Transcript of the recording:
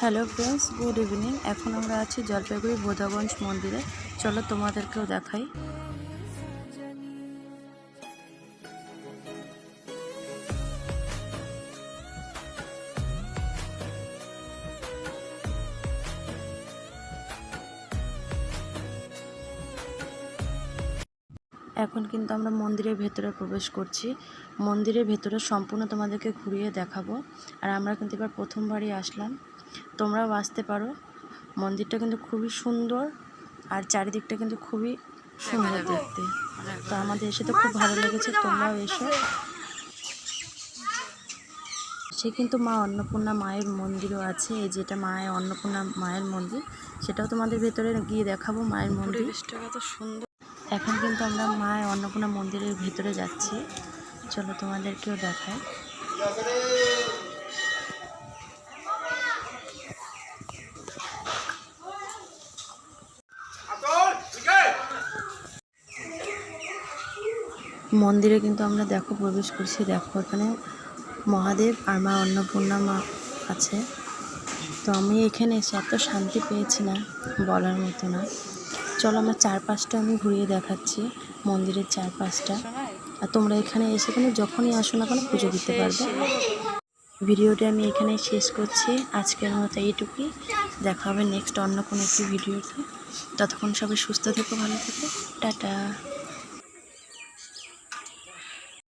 Hello friends, good evening. এখন আমরা আছি জলপাইগুড়ি বোধাগঞ্জ মন্দিরে। চলো তোমাদেরকেও দেখাই। এখন কিন্তু আমরা মন্দিরের ভেতরে প্রবেশ করছি। মন্দিরের ভেতরে সম্পূর্ণ তোমাদেরকে ঘুরিয়ে দেখাবো। আর আমরা কিন্তু এবার প্রথমবারই আসলাম। তোমরাও আসতে পারো। মন্দিরটা কিন্তু খুবই সুন্দর আর চারিদিকটা কিন্তু খুবই সুন্দর দেখতে। তো আমাদের এসে তো খুব ভালো লেগেছে তোমরাও এসো। সে কিন্তু মা অন্নপূর্ণা মায়ের মন্দিরও আছে এই যেটা মায়ের অন্নপূর্ণা মায়ের মন্দির সেটাও তোমাদের ভেতরে গিয়ে দেখাবো মায়ের মন্দির। কত সুন্দর। এখন কিন্তু আমরা মায়ের অন্নপূর্ণা মন্দিরের ভেতরে যাচ্ছি। চলো তোমাদেরকেও দেখাই। মন্দিরে কিন্তু আমরা দেখো প্রবেশ করছি। দেখো এখানে মহাদেব আর মা অন্নপূর্ণা মা আছে। তো আমি এখানে এসে এত শান্তি পেয়েছি না, বলার মতো না। চলো আমার চারপাশটা আমি ঘুরিয়ে দেখাচ্ছি, মন্দিরের চারপাশটা। আর তোমরা এখানে এসে কিন্তু যখনই আসো না কেন পুজো দিতে পারবে। ভিডিওটা আমি এখানে শেষ করছি। আজকের মতো এইটুকুই। দেখা হবে নেক্সট অন্য কোনো একটি ভিডিওতে। ততক্ষণ সবাই সুস্থ থেকো, ভালো থেকো। টাটা।